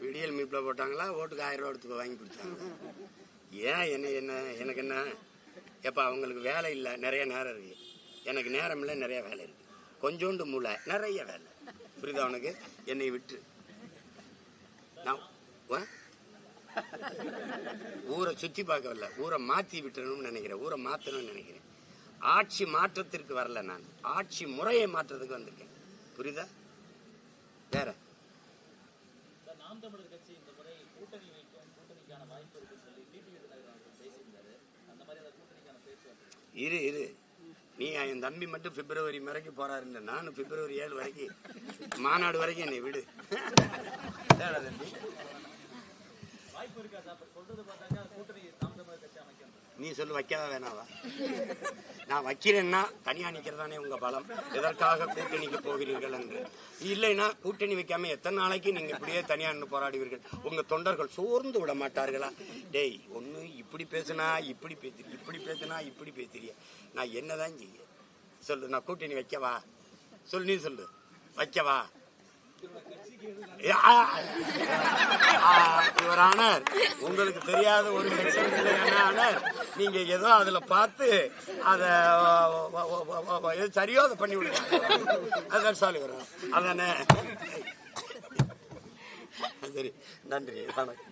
விடியல் மீட்ல போட்டாங்களா? ஓட்டுக்கு ஆயிரம் ரூபா எடுத்து வாங்கி பிடிச்சாங்க ஏன் என்ன என்ன எனக்கு என்ன? எப்ப அவங்களுக்கு வேலை இல்லை. நிறைய நேரம் இருக்கு. எனக்கு நேரம் இல்லை நிறைய வேலை இருக்கு. கொஞ்சோண்டு மூளை நிறைய வேலை. புரியுதா உனக்கு? என்னை விட்டு. நான் ஊரை சுற்றி பார்க்கவில்லை ஊரை மாற்றி விட்டுறணும்னு நினைக்கிறேன். ஊரை மாற்றணும்னு நினைக்கிறேன். ஆட்சி மாற்றத்திற்கு வரல நான். ஆட்சி முறையை மாற்றத்துக்கு வந்திருக்கேன். புரியுதா? வேற. இரு இரு. நீ என் தம்பி மட்டும் பிப்ரவரி வரைக்கும் போறாருன்ற நானும் பிப்ரவரி ஏழு வரைக்கும் மாநாடு வரைக்கும் என்னை விடு. தம்பி. நீ சொல்லு வைக்காத வேணாவா? நான் வைக்கிறேன்னா தனியா நிக்கிறதானே உங்க பலம். எதற்காக கூட்டணிக்கு போகிறீர்கள் என்று. இல்லைன்னா கூட்டணி வைக்காம எத்தனை நாளைக்கு நீங்க இப்படியே தனியா நின்று போராடுவீர்கள்? உங்க தொண்டர்கள் சோர்ந்து விட மாட்டார்களா? டேய் ஒண்ணு இப்படி பேசுனா இப்படி பேசுறீ இப்படி பேசுனா இப்படி பேசுறிய நான் என்னதான் செய்ய? சொல்லு நான் கூட்டணி வைக்கவா? சொல்லு நீ சொல்லு. வைக்கவா? ஆ, உங்களுக்கு தெரியாத ஒரு செக்ஷன் என்ன ஆனர்? நீங்க ஏதோ அதுல பார்த்து அத சரியோ அதை பண்ணி விடுங்க. அதான் சாலி வரும். அதானே? சரி நன்றி வணக்கம்.